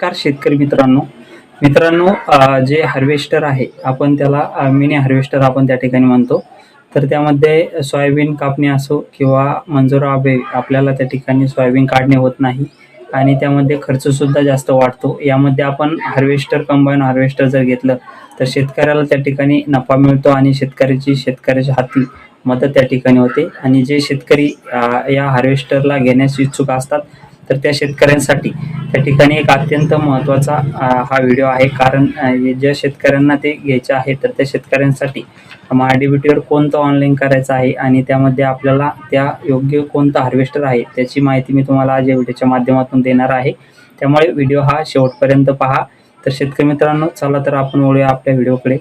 नमस्कार शेतकरी मित्रांनो. मित्रांनो जे हार्वेस्टर आहे आपण त्याला मिनी हार्वेस्टर आपण त्या ठिकाणी म्हणतो. तर त्यामध्ये सोयाबीन कापणी असो किंवा मंजुरा आबे आपल्याला त्या ठिकाणी सोयाबीन काढणे होत नाही. आणि त्यामध्ये खर्च सुद्धा जास्त वाढतो. यामध्ये आपण हार्वेस्टर कंबाईन हार्वेस्टर जर घेतलं तर शेतकऱ्याला त्या ठिकाणी नफा मिळतो आणि शेतकऱ्याची शेतकऱ्याच्या हाती मदत त्या ठिकाणी होते. आणि जे शेतकरी या हार्वेस्टरला घेण्यास इच्छुक असतात तर त्या शेतकऱ्यांसाठी. त्या ठिकाणी एक अत्यंत महत्त्वाचा हा व्हिडिओ आहे. कारण ज्या शेतकऱ्यांना ते घ्यायचे आहे तर त्या शेतकऱ्यांसाठी महाडीबीटीवर कोणतं ऑनलाईन करायचं आहे आणि त्यामध्ये आपल्याला त्या योग्य कोणतं हार्वेस्टर आहे त्याची माहिती मी तुम्हाला आज या व्हिडिओच्या माध्यमातून देणार आहे. त्यामुळे व्हिडिओ हा शेवटपर्यंत पहा. तर शेतकरी मित्रांनो चला तर आपण वळूया आपल्या व्हिडिओकडे.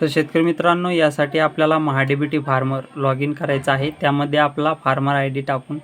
तर शेतकरी मित्रांनो यासाठी आपल्याला महाडीबीटी फार्मर लॉग इन करायचं आहे. त्यामध्ये आपला फार्मर आय डी टाकून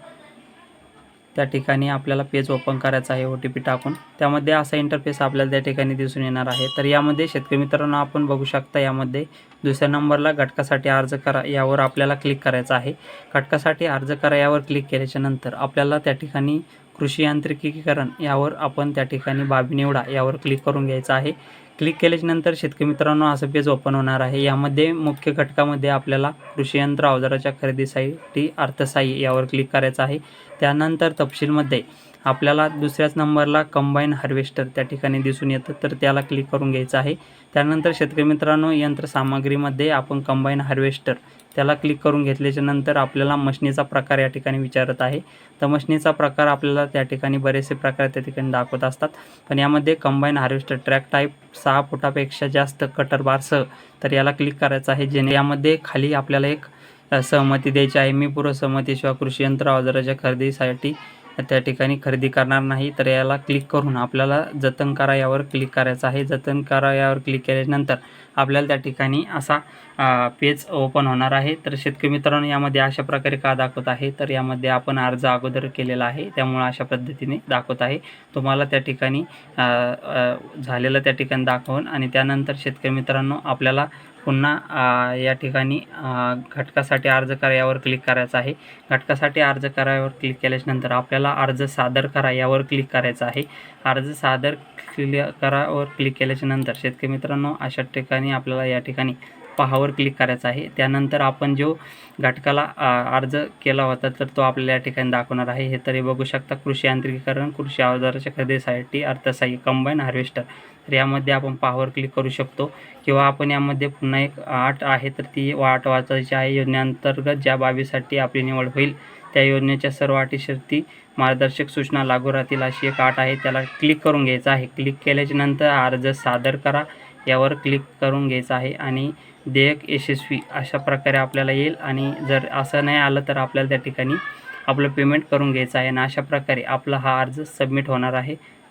त्या ठिकाणी आपल्याला पेज ओपन करायचं आहे ओ टी पी टाकून. त्यामध्ये असा इंटरफेस आपल्याला त्या ठिकाणी दिसून येणार आहे. तर यामध्ये शेतकरी मित्रांनो आपण बघू शकता यामध्ये दुसऱ्या नंबरला घटकासाठी अर्ज करा यावर आपल्याला क्लिक करायचं आहे. घटकासाठी अर्ज करा यावर क्लिक केल्याच्यानंतर आपल्याला त्या ठिकाणी कृषी यांत्रिकीकरण यावर आपण त्या ठिकाणी बाबी निवडा यावर क्लिक करून घ्यायचं आहे. क्लिक केल्याच्यानंतर शेतकरी मित्रांनो असं पेज ओपन होणार आहे. यामध्ये मुख्य घटकामध्ये आपल्याला कृषी यंत्र अवजाराच्या खरेदीसाठी अर्थसाही यावर क्लिक करायचं आहे. त्यानंतर तपशीलमध्ये आपल्याला दुसऱ्याच नंबरला कंबाईन हार्वेस्टर त्या ठिकाणी दिसून येतं तर त्याला क्लिक करून घ्यायचं आहे. त्यानंतर शेतकरी मित्रांनो यंत्रसामग्रीमध्ये आपण कंबाईन हार्वेस्टर त्याला क्लिक करून घेतल्याच्या नंतर आपल्याला मशनीचा प्रकार या ठिकाणी विचारत आहे. तर मशनीचा प्रकार आपल्याला त्या ठिकाणी बरेचसे प्रकार त्या ठिकाणी दाखवत असतात. पण यामध्ये कंबाईन हार्वेस्टर ट्रॅक टाईप सहा फुटापेक्षा जास्त कटर बारसह तर याला क्लिक करायचं आहे. जेणे यामध्ये खाली आपल्याला एक सहमती द्यायची आहे. मी पूर्व सहमतीशिवाय कृषी यंत्र अवजाराच्या खरेदीसाठी त्या ठिकाणी खरेदी करणार नाही तर याला क्लिक करून आपल्याला जतन करा यावर क्लिक करायचं आहे. जतन करा यावर क्लिक केल्यानंतर आपल्याला त्या ठिकाणी असा पेज ओपन होणार आहे. तर शेतकरी मित्रांनो यामध्ये अशा प्रकारे का दाखवत आहे? तर यामध्ये आपण अर्ज अगोदर केलेला आहे. त्यामुळे अशा पद्धतीने दाखवत आहे. तुम्हाला त्या ठिकाणी झालेलं त्या ठिकाणी दाखवून आणि त्यानंतर शेतकरी मित्रांनो आपल्याला पुन्हा या ठिकाणी घटकासाठी अर्ज करा यावर क्लिक करायचं आहे. घटकासाठी अर्ज करायावर क्लिक केल्याच्यानंतर आपल्याला अर्ज सादर करा यावर क्लिक करायचं आहे. अर्ज सादर क्लिअर करावर क्लिक केल्याच्यानंतर शेतकरी मित्रांनो अशा ठिकाणी आपल्याला या ठिकाणी पहावर क्लिक करायचं आहे. त्यानंतर आपण जो घटकाला अर्ज केला होता तर तो आपल्याला या ठिकाणी दाखवणार आहे. हे तरी बघू शकता कृषी यांत्रिकीकरण कृषी अवजाराच्या खरेदीसाठी अर्थसहाय्य कंबाईन हार्वेस्टर तर यामध्ये आपण पावर क्लिक करू शकतो. किंवा आपण यामध्ये पुन्हा एक आठ आहे तर ती वाट वाचायची आहे. योजनेअंतर्गत ज्या बाबीसाठी आपली निवड होईल त्या योजनेच्या सर्व अटी शर्ती मार्गदर्शक सूचना लागू राहतील अशी एक आठ आहे. त्याला क्लिक करून घ्यायचं आहे. क्लिक केल्याच्यानंतर अर्ज सादर करा. यावर क्लिक करून घ्यायचं आहे आणि देयक यशस्वी अशा प्रकारे आपल्याला येईल. आणि जर असं नाही आलं तर आपल्याला त्या ठिकाणी आपलं पेमेंट करून घ्यायचं आहे. आणि अशा प्रकारे आपला हा अर्ज सबमिट होणार आहे.